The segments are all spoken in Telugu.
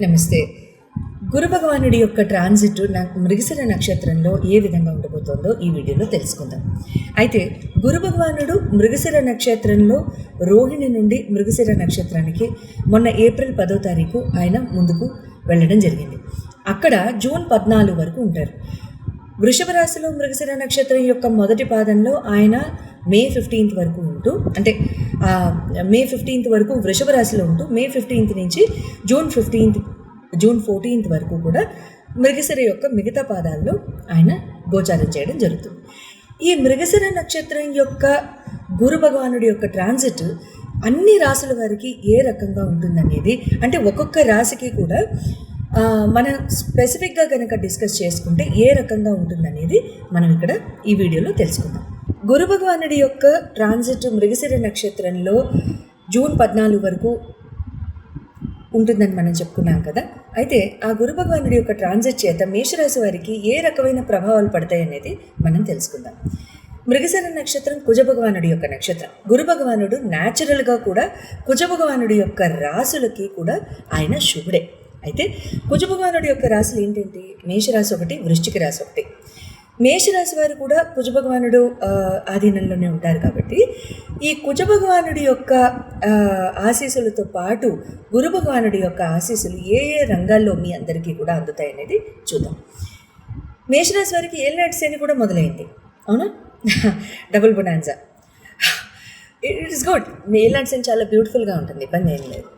నమస్తే. గురు భగవానుడి యొక్క ట్రాన్సిట్ మృగశిర నక్షత్రంలో ఏ విధంగా ఉండబోతోందో ఈ వీడియోలో తెలుసుకుందాం. అయితే గురు భగవానుడు మృగశిర నక్షత్రంలో రోహిణి నుండి మృగశిర నక్షత్రానికి మొన్న ఏప్రిల్ పదో తారీఖు ఆయన ముందుకు వెళ్ళడం జరిగింది. అక్కడ జూన్ పద్నాలుగు వరకు ఉంటారు. వృషభ రాశిలో మృగశిర నక్షత్రం యొక్క మొదటి పాదంలో ఆయన మే ఫిఫ్టీన్త్ వరకు ఉంటూ అంటే మే ఫిఫ్టీన్త్ వరకు వృషభ రాశిలో ఉంటూ మే ఫిఫ్టీన్త్ నుంచి జూన్ ఫిఫ్టీన్త్ జూన్ ఫోర్టీన్త్ వరకు కూడా మృగశిర యొక్క మిగతా పాదాల్లో ఆయన గోచారం చేయడం జరుగుతుంది. ఈ మృగశిర నక్షత్రం యొక్క గురు భగవానుడి యొక్క ట్రాన్సిట్ అన్ని రాసుల వారికి ఏ రకంగా ఉంటుందనేది అంటే ఒక్కొక్క రాశికి కూడా మనం స్పెసిఫిక్గా కనుక డిస్కస్ చేసుకుంటే ఏ రకంగా ఉంటుందనేది మనం ఇక్కడ ఈ వీడియోలో తెలుసుకుందాం. గురు భగవానుడి యొక్క ట్రాన్సిట్ మృగశిర నక్షత్రంలో జూన్ పద్నాలుగు వరకు ఉంటుందని మనం చెప్పుకున్నాం కదా. అయితే ఆ గురు భగవానుడి యొక్క ట్రాన్సిట్ చేత మేషరాశి వారికి ఏ రకమైన ప్రభావాలు పడతాయి అనేది మనం తెలుసుకుందాం. మృగశిర నక్షత్రం కుజ భగవానుడి యొక్క నక్షత్రం. గురు భగవానుడు న్యాచురల్గా కూడా కుజ భగవానుడి యొక్క రాసులకి కూడా ఆయన శుభుడే. అయితే కుజ భగవానుడి యొక్క రాసులు ఏంటంటే మేషరాశి ఒకటి వృశ్చిక రాశి ఒకటి. మేషరాశి వారు కూడా కుజ భగవానుడు ఆధీనంలోనే ఉంటారు కాబట్టి ఈ కుజ భగవానుడి యొక్క ఆశీస్సులతో పాటు గురు భగవానుడి యొక్క ఆశీస్సులు ఏ ఏ రంగాల్లో మీ అందరికీ కూడా అందుతాయి అనేది చూద్దాం. మేషరాశి వారికి ఏలినాటి శని కూడా మొదలైంది. అవునా? Double bonanza it is good ఏలినాటి శని చాలా బ్యూటిఫుల్గా ఉంటుంది. ఇబ్బంది ఏం లేదు.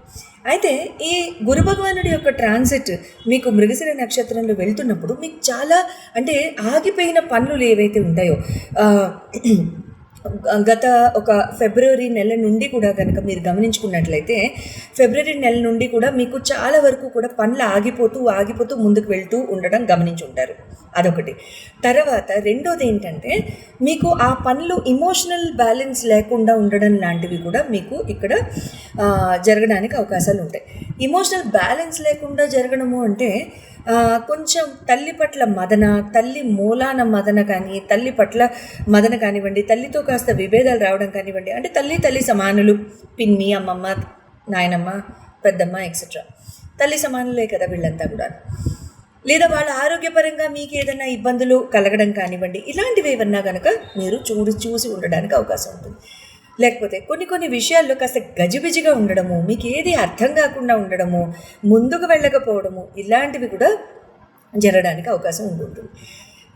అయితే ఈ గురు భగవానుడి యొక్క ట్రాన్సిట్ మీకు మృగశిర నక్షత్రంలో వెళ్తున్నప్పుడు మీకు చాలా అంటే ఆగిపోయిన పనులు ఏవైతే ఉంటాయో గత ఒక ఫిబ్రవరి నెల నుండి కూడా కనుక మీరు గమనించుకున్నట్లయితే ఫిబ్రవరి నెల నుండి కూడా మీకు చాలా వరకు కూడా పనులు ఆగిపోతూ ఆగిపోతూ ముందుకు వెళ్తూ ఉండడం గమనించి ఉంటారు అదొకటి. తర్వాత రెండోది ఏంటంటే మీకు ఆ పనులు ఇమోషనల్ బ్యాలెన్స్ లేకుండా ఉండడం లాంటివి కూడా మీకు ఇక్కడ జరగడానికి అవకాశాలు ఉంటాయి. ఇమోషనల్ బ్యాలెన్స్ లేకుండా జరగడము అంటే కొంచెం తల్లి పట్ల మదన తల్లి మూలాన మదన కానీ తల్లి పట్ల మదన కానివ్వండి తల్లితో కాస్త విభేదాలు రావడం కానివ్వండి అంటే తల్లి తల్లి సమానులు పిన్ని అమ్మమ్మ నాయనమ్మ పెద్దమ్మ ఎక్సెట్రా తల్లి సమానులే కదా వీళ్ళంతా కూడా లేదా వాళ్ళ ఆరోగ్యపరంగా మీకు ఏదైనా ఇబ్బందులు కలగడం కానివ్వండి ఇలాంటివి ఏమన్నా కనుక మీరు చూడు చూసి ఉండడానికి అవకాశం ఉంటుంది. లేకపోతే కొన్ని కొన్ని విషయాల్లో కాస్త గజిబిజిగా ఉండడము మీకు ఏది అర్థం కాకుండా ఉండడము ముందుకు వెళ్ళకపోవడము ఇలాంటివి కూడా జరగడానికి అవకాశం ఉంటుంటుంది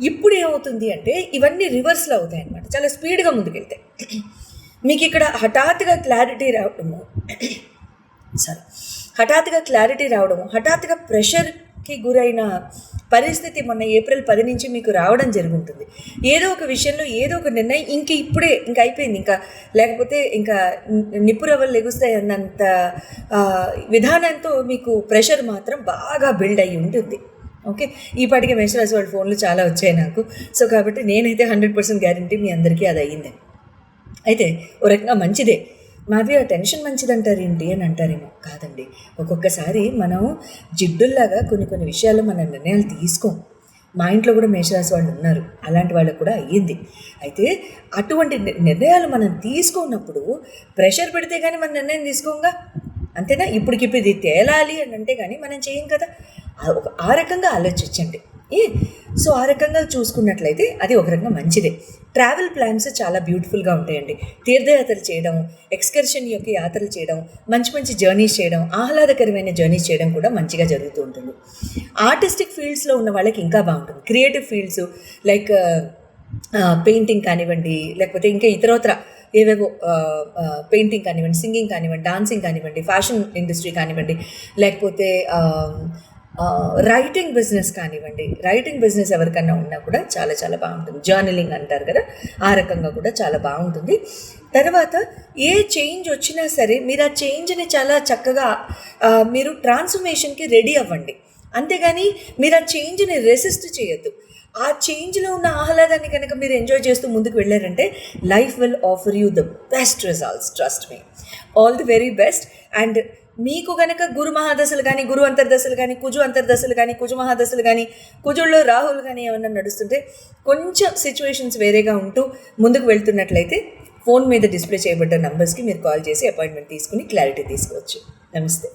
ఇప్పుడు ఏమవుతుంది అంటే ఇవన్నీ రివర్స్లో అవుతాయి అన్నమాట. చాలా స్పీడ్గా ముందుకెళ్తాయి. మీకు ఇక్కడ హఠాత్తుగా క్లారిటీ రావడము సరే హఠాత్తుగా క్లారిటీ రావడము హఠాత్తుగా ప్రెషర్కి గురైన పరిస్థితి మొన్న ఏప్రిల్ పది నుంచి మీకు రావడం జరుగుతుంది ఏదో ఒక విషయంలో ఏదో ఒక నిర్ణయం ఇంక ఇప్పుడే ఇంక అయిపోయింది. ఇంకా లేకపోతే ఇంకా నిప్పురవ్వలు లెగుస్తాయి అన్నంత విధానంతో మీకు ప్రెషర్ మాత్రం బాగా బిల్డ్ అయ్యి ఉంటుంది. ఓకే? ఈ పాటికి మేషరాశి వాళ్ళ ఫోన్లు చాలా వచ్చాయి నాకు. సో కాబట్టి నేనైతే హండ్రెడ్ పర్సెంట్ గ్యారంటీ మీ అందరికీ అది అయ్యింది. అయితే ఓ రకంగా మంచిదే. మాది ఆ టెన్షన్ మంచిదంటారేంటి అని అంటారేమో. కాదండి. ఒక్కొక్కసారి మనం జిడ్డుల్లాగా కొన్ని కొన్ని విషయాల్లో మన నిర్ణయాలు తీసుకోం. మా ఇంట్లో కూడా మేషరాశి వాళ్ళు ఉన్నారు. అలాంటి వాళ్ళకు కూడా అయ్యింది. అయితే అటువంటి ని- నిర్ణయాలు మనం తీసుకున్నప్పుడు ప్రెషర్ పెడితే కానీ మన నిర్ణయం తీసుకోంగా? అంతేనా? ఇప్పటికిప్పుడు ఇది తేలాలి అని అంటే కానీ మనం చేయం కదా? ఆ రకంగా ఆలోచించండి. ఏ? సో ఆ రకంగా చూసుకున్నట్లయితే అది ఒక రకంగా మంచిదే. ట్రావెల్ ప్లాన్స్ చాలా బ్యూటిఫుల్గా ఉంటాయండి. తీర్థయాత్రలు చేయడం ఎక్స్కర్షన్ యొక్క యాత్రలు చేయడం మంచి మంచి జర్నీస్ చేయడం ఆహ్లాదకరమైన జర్నీస్ చేయడం కూడా మంచిగా జరుగుతూ ఉంటుంది. ఆర్టిస్టిక్ ఫీల్డ్స్లో ఉన్న వాళ్ళకి ఇంకా బాగుంటుంది. క్రియేటివ్ ఫీల్డ్స్ లైక్ పెయింటింగ్ కానివ్వండి లేకపోతే ఇంకా ఇతరత్ర ఏవేవో పెయింటింగ్ కానివ్వండి సింగింగ్ కానివ్వండి డాన్సింగ్ కానివ్వండి ఫ్యాషన్ ఇండస్ట్రీ కానివ్వండి లేకపోతే రైటింగ్ బిజినెస్ కానివ్వండి రైటింగ్ బిజినెస్ ఎవరికైనా ఉన్నా కూడా చాలా చాలా బాగుంటుంది. జర్నలింగ్ అంటారు కదా ఆ రకంగా కూడా చాలా బాగుంటుంది. తర్వాత ఏ చేంజ్ వచ్చినా సరే మీరు ఆ చేంజ్ని చాలా చక్కగా మీరు ట్రాన్స్ఫర్మేషన్కి రెడీ అవ్వండి. అంతేగాని మీరు ఆ చేంజ్ని రెసిస్ట్ చేయొద్దు. ఆ చేంజ్లో ఉన్న ఆహ్లాదాన్ని కనుక మీరు ఎంజాయ్ చేస్తూ ముందుకు వెళ్ళారంటే life will offer you the best results trust me all the very best and మీకు గనక గురు మహాదశలు కానీ గురు అంతర్దశలు కానీ కుజు అంతర్దశలు కానీ కుజు మహాదశలు కానీ కుజుల్లో రాహుల్ కానీ ఏమన్నా నడుస్తుంటే కొంచెం సిచ్యువేషన్స్ వేరేగా ఉంటూ ముందుకు వెళ్తున్నట్లయితే ఫోన్ మీద డిస్ప్లే చేయబడ్డ నంబర్స్కి మీరు కాల్ చేసి అపాయింట్మెంట్ తీసుకుని క్లారిటీ తీసుకోవచ్చు. నమస్తే.